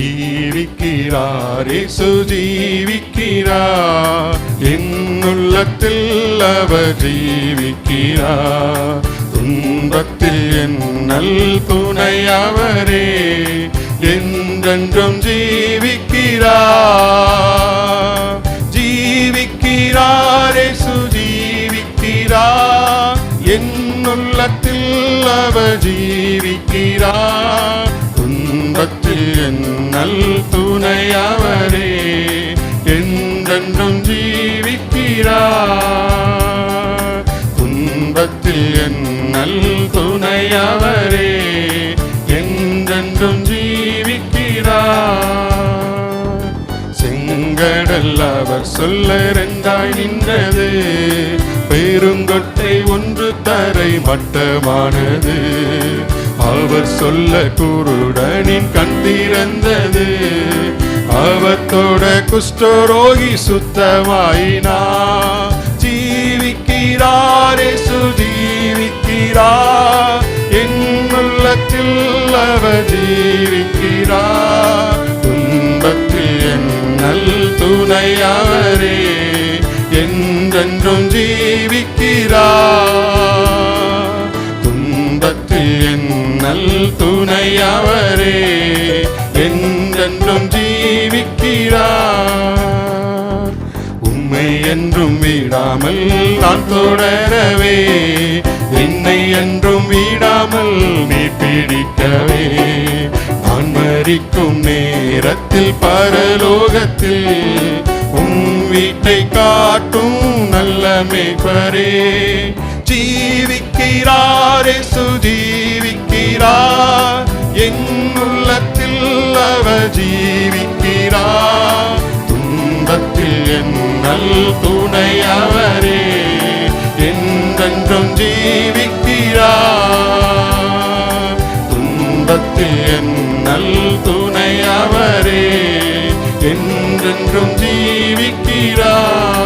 ஜீவிக்கிறார் இயேசு ஜீவிக்கிறார். என் உள்ளத்தில் அவர் ஜீவிக்கிறார். துன்பத்தில் என்னல் துணை அவரே என்றென்றும் ஜீவிக்கிறார். ஜீவிக்கிறார் இயேசு ஜீவிக்கிறார். என் அவர் ஜீவிக்கிறார். துன்பத்தில் என் நல் துணை அவரே என்றென்றும் ஜீவிக்கிறார் துன்பத்தில் என் நல் துணை அவரே என்றென்றும் ஜீவிக்கிறார் செங்கடல் அவர் சொல்ல ரெண்டாய் நின்றது பெருங்கொட்டை ஒன்று தரை மட்டமானது அவர் சொல்ல குருடனின் கண் திறந்தது. அவத்தோட குஷ்டரோகி சுத்தமாயினா. ஜீவிக்கிறாரே சுஜீவிக்கிறா. என்னுள்ளத்தில் அவர் ஜீவிக்கிறா. துன்பத்தில் என் நல் துணை அவரே. என்றென்றும் ஜீவிக்கிறார் துன்பத்தில் என் நல் துணை அவரே என்றென்றும் ஜீவிக்கிறார். உம்மை என்றும் விடாமல் நான் தொடரவே என்னை என்றும் விடாமல் நீ பிடிக்கவே. நான் மறிக்கும் நேரத்தில் பரலோகத்தில் உன் வீட்டை காட்டும் நல்ல பரே ஜீவிக்கிறாரே சுஜீவிக்கிறார் என் உள்ளத்தில் அவர் ஜீவிக்கிறார். துன்பத்தில் என் துணை அவரே என்றென்றும் ஜீவிக்கிறார். துன்பத்தில் என் துணை அவரே என்றென்றும் ஜீவிக்கிறார்.